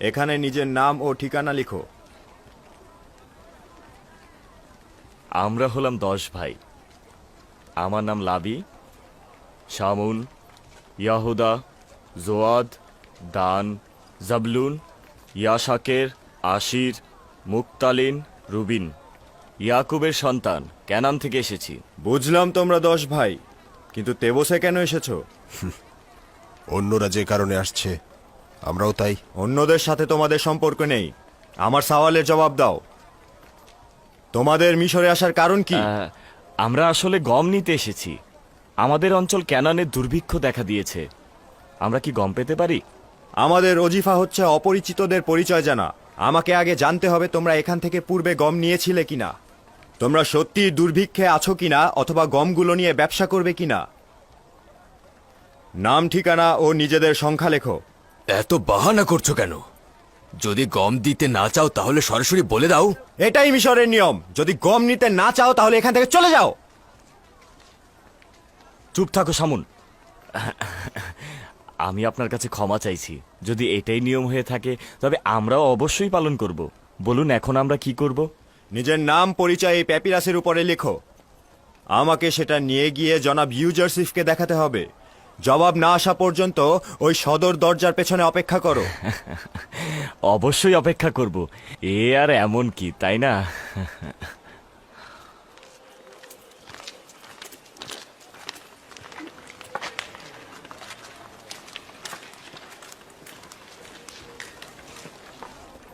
এখানে নিজের নাম ও ঠিকানা লিখো। আমরা হলাম দশ ভাই। আমার নাম লাবি শামুন ইয়াহুদা জোয়াদ দান জাবলুন ইয়াশাকের আশির মুক্তালিন রুবিন। ইয়াকুবের সন্তান ক্যানান থেকে এসেছি। বুঝলাম তোমরা দশ ভাই কিন্তু তেবসে কেন এসেছ? অন্যরা যে কারণে আসছে আমরাও তাই। অন্যদের সাথে তোমাদের সম্পর্ক নেই। আমার সওয়ালের জবাব দাও। তোমাদের মিশরে আসার কারণ কি? আহ, আমরা আসলে গম নিতে এসেছি। আমাদের অঞ্চল ক্যানানের দুর্ভিক্ষ দেখা দিয়েছে। আমরা কি গম পেতে পারি? আমাদের অজিফা হচ্ছে অপরিচিতদের পরিচয় জানা। আমাকে আগে জানতে হবে তোমরা এখান থেকে পূর্বে গম নিয়েছিলে কিনা। তোমরা সত্যি দুর্ভিক্ষে আছো কিনা অথবা গমগুলো নিয়ে ব্যবসা করবে কিনা? নাম ঠিকানা ও নিজেদের সংখ্যা লেখো। এত বাহানা করছ কেন? যদি গম দিতে না চাও তাহলে সরাসরি বলে দাও। এটাই মিশরের নিয়ম। যদি গম নিতে না চাও তাহলে এখান থেকে চলে যাও। চুপ থাকো সামুন। আমি আপনার কাছে ক্ষমা চাইছি। যদি এটাই নিয়ম হয়ে থাকে তবে আমরাও অবশ্যই পালন করব। বলুন এখন আমরা কি করব? নিজের নাম পরিচয় এই প্যাপিরাসের উপরে লেখো। আমাকে সেটা নিয়ে গিয়ে জনাব ইউজারসিফকে দেখাতে হবে। জবাব না আসা পর্যন্ত ওই সদর দরজার পেছনে অপেক্ষা করো। অবশ্যই অপেক্ষা করব। এ আর এমন কি তাই না?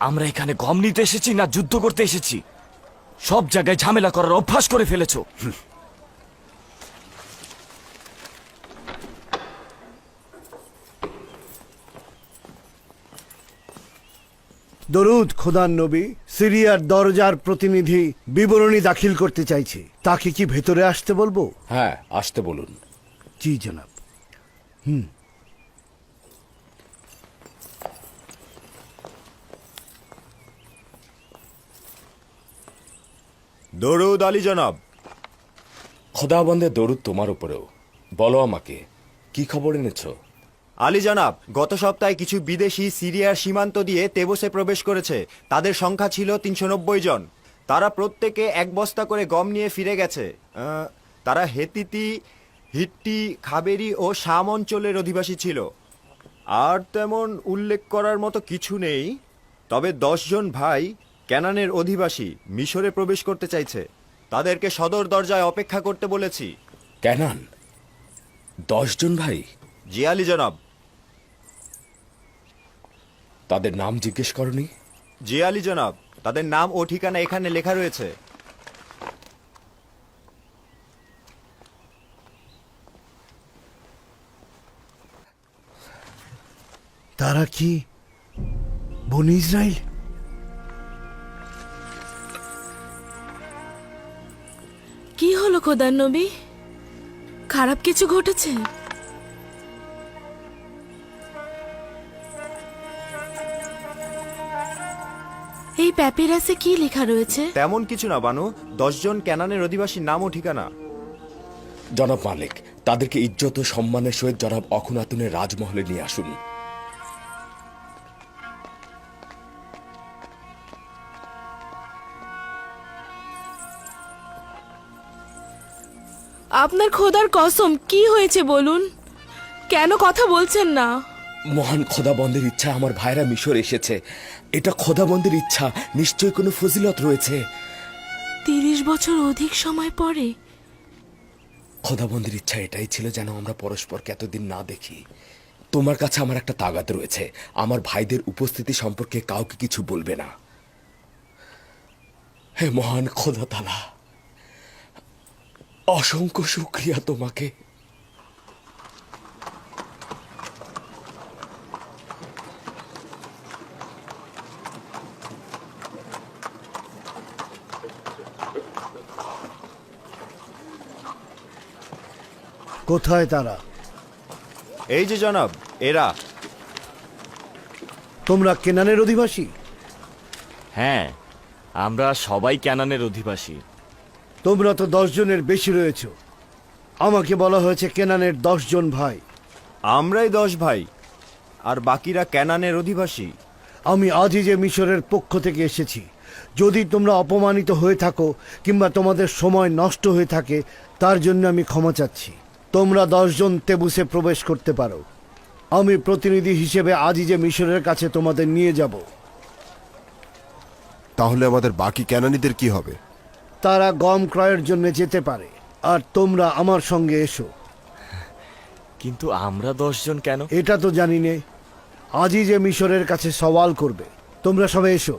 আমরা এখানে গম নিতে এসেছি না যুদ্ধ করতে এসেছি? সব জায়গায় ঝামেলা করার অভ্যাস করে ফেলেছো। দরুদ খোদার নবী সিরিয়ার দরজার প্রতিনিধি বিবরণী দাখিল করতে চাইছে। তাকে কি ভেতরে আসতে বলব? হ্যাঁ আসতে বলুন। জি জনাব। হুম। দরুদ আলী জনাব। খোদাবন্দের দরুদ তোমার উপরেও। বলো আমাকে কি খবর এনেছো? আলী জনাব, গত সপ্তাহে কিছু বিদেশি সিরিয়ার সীমান্ত দিয়ে তেবসে প্রবেশ করেছে। তাদের সংখ্যা ছিল তিনশো নব্বই জন। তারা প্রত্যেকে এক বস্তা করে গম নিয়ে ফিরে গেছে। তারা হেতিতি, হিট্টি, খাবেরি ও শাম অঞ্চলের অধিবাসী ছিল। আর তেমন উল্লেখ করার মতো কিছু নেই। তবে দশজন ভাই ক্যানানের অধিবাসী মিশরে প্রবেশ করতে চাইছে। তাদেরকে সদর দরজায় অপেক্ষা করতে বলেছি। ক্যানান দশজন ভাই জি আলী জনাব। তাদের নাম জিজ্ঞেস করনি? জি আলী জনাব তাদের নাম ও ঠিকানা এখানে লেখা রয়েছে। তারা কি বন ইসরায়েল কি হলো খোদার নবী? খারাপ কিছু ঘটেছে? এই প্যাপিরাসে কি লেখা রয়েছে? তেমন কিছু না বানু। দশজন ক্যানানের অধিবাসীর নাম ও ঠিকানা। জনাব মালিক তাদেরকে ইজ্জত ও সম্মানের সহিত জনাব অখুনাতুনের রাজমহলে নিয়ে আসুন। আপনার খোদার কসম কি হয়েছে বলুন? কেন কথা বলছেন না? মহান খোদাবন্দের ইচ্ছা আমার ভাইরা মিশর এসেছে। এটা খোদাবন্দের ইচ্ছা নিশ্চয়ই কোনো ফজিলত রয়েছে। তিরিশ বছর অধিক সময় পরে। খোদাবন্দের ইচ্ছা এটাই ছিল যেন আমরা পরস্পরকে এতদিন না দেখি। তোমার কাছে আমার একটা তাগাদ রয়েছে। আমার ভাইদের উপস্থিতি সম্পর্কে কাউকে কিছু বলবে না। হে মহান খোদা তালা অসংখ্য শুক্রিয়া তোমাকে। কোথায় তারা? এই যে জনাব এরা। তোমরা কেনানের অধিবাসী? হ্যাঁ আমরা সবাই ক্যানানের অধিবাসী। তোমরা তো দশ জনের বেশি রয়েছ। আমাকে বলা হয়েছে কেনানের দশ জন ভাই। আমরাই দশ ভাই আর বাকিরা ক্যানানের অধিবাসী। আমি আজই যে মিশরের পক্ষ থেকে এসেছি যদি তোমরা অপমানিত হয়ে থাকো কিংবা তোমাদের সময় নষ্ট হয়ে থাকে তার জন্য আমি ক্ষমা চাচ্ছি। তোমরা দশজন তেবুসে প্রবেশ করতে পারো। আমি প্রতিনিধি হিসেবে আজই যে মিশরের কাছে তোমাদের নিয়ে যাব। তাহলে আমাদের বাকি ক্যানানিদের কি হবে? তারা গম ক্রয়ের জন্য যেতে পারে আর তোমরা আমার সঙ্গে এসো। কিন্তু আমরা দশজন কেন? এটা তো জানি নে। আজই যে মিশরের কাছে সওয়াল করবে। তোমরা সবাই এসো।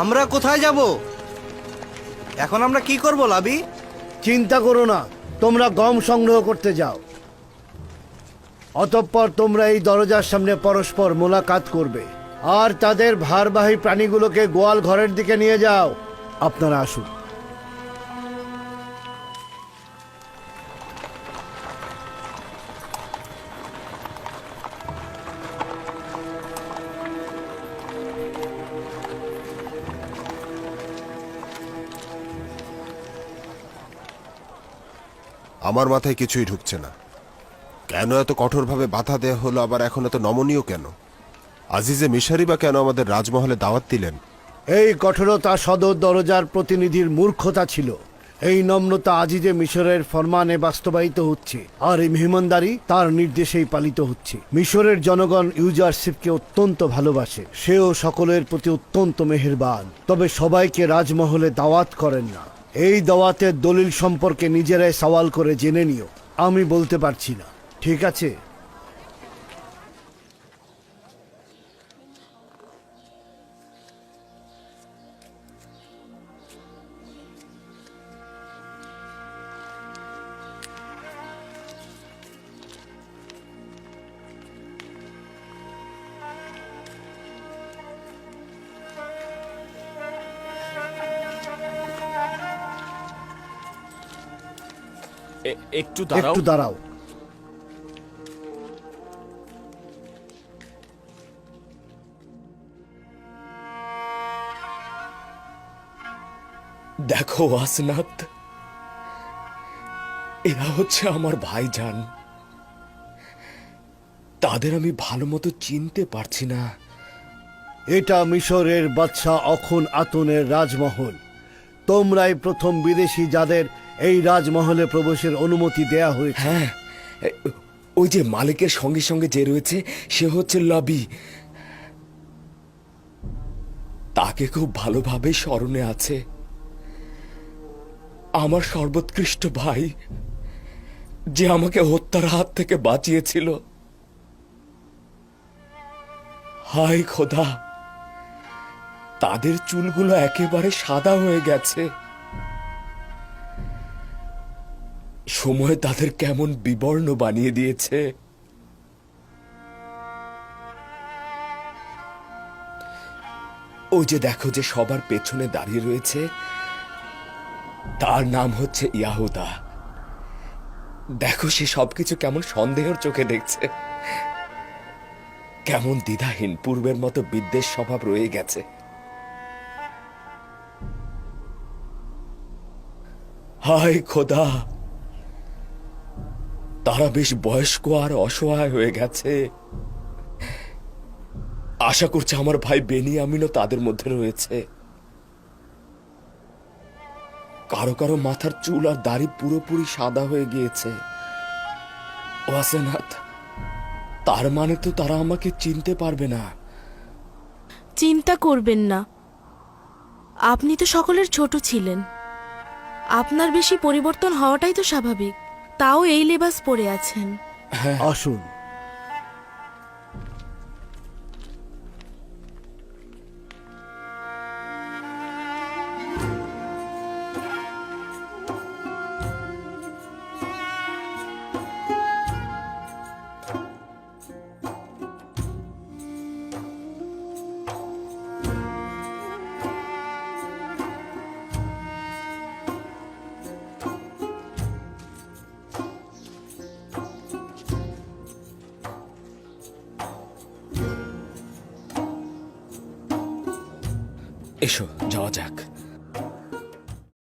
আমরা কোথায় যাব? এখন আমরা কি করব, লাবি? চিন্তা করো না, তোমরা গম সংগ্রহ করতে যাও। অতঃপর তোমরা এই দরজার সামনে পরস্পর মোলাকাত করবে। আর তাদের ভারবাহী প্রাণীগুলোকে গোয়াল ঘরের দিকে নিয়ে যাও। আপনারা আসুন। আমার মাথায় কিছুই ঢুকছে না। কেন এত কঠোরভাবে বাধা দেয়া হলো, আবার এখন এত নমনীয় কেন? আজিজে মিশারি বা কেন আমাদের রাজমহলে দাওয়াত দিলেন? এই কঠোরতা সদর দরজার প্রতিনিধির মূর্খতা ছিল। এই নম্রতা আজিজে মিশরের ফরমানে বাস্তবায়িত হচ্ছে, আর এই মেহমানদারি তার নির্দেশেই পালিত হচ্ছে। মিশরের জনগণ ইউজারশিপকে অত্যন্ত ভালোবাসে, সেও সকলের প্রতি অত্যন্ত মেহেরবান। তবে সবাইকে রাজমহলে দাওয়াত করেন না। এই দাওয়াতের দলিল সম্পর্কে নিজেরাই সওয়াল করে জেনে নিও। আমি বলতে পারছি না। ঠিক আছে? একটু দাঁড়াও। একটু দাঁড়াও। দেখো আসনাথ এরা হচ্ছে আমার ভাইজান। তাদের আমি ভালো মতো চিনতে পারছি না। এটা মিশরের বাদশাহ অখন আতনের রাজমহল। তোমরাই প্রথম বিদেশি যাদের এই রাজমহলে প্রবেশের অনুমতি দেয়া হয়েছে। হ্যাঁ ওই যে মালিকের সঙ্গে সঙ্গে যে রয়েছে, সে হচ্ছে লবি। তাকে খুব ভালোভাবে স্মরণে আছে। আমার সর্বোৎকৃষ্ট ভাই, যে আমাকে হত্যার হাত থেকে বাঁচিয়েছিল। হায় খোদা, তাদের চুলগুলো একেবারে সাদা হয়ে গেছে। সময় তাদের কেমন বিবর্ণ বানিয়ে দিয়েছে। ওই যে দেখো যে সবার পেছনে দাঁড়িয়ে রয়েছে, তার নাম হচ্ছে ইয়াহুদা। দেখো সে সবকিছু কেমন সন্দেহের চোখে দেখছে। কেমন দ্বিধাহীন, পূর্বের মতো বিদ্বেষ স্বভাব রয়ে গেছে। হায় খোদা! তারা বেশ বয়স্ক আর অসহায় হয়ে গেছে। আশা করছে আমার ভাই বেনিয়ামিনও তাদের মধ্যে রয়েছে। কারও কারও মাথার চুল আর দাড়ি পুরোপুরি সাদা হয়ে গিয়েছে। ওয়াসেনাথ তার মানে তো তারা আমাকে চিনতে পারবে না। চিন্তা করবেন না। আপনি তো সকলের ছোট ছিলেন। আপনার বেশি পরিবর্তন হওয়াটাই তো স্বাভাবিক। তাও এই লেবাস পরে আছেন। আসুন। এসো যাওয়া যাক।